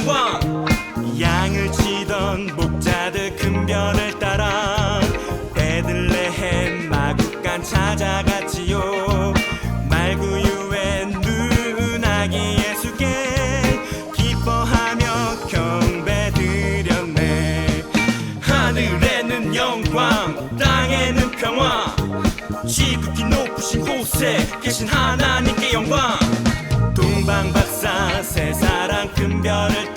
영광 양을 치던 목자들 큰 별을 따라 베들레헴 마국간 찾아갔지요. 말구유의 눈아기 예수께 기뻐하며 경배드렸네. 하늘에는 영광 땅에는 평화. 지극히 높으신 곳에 계신 하나님께 영광 새사랑 큰 별을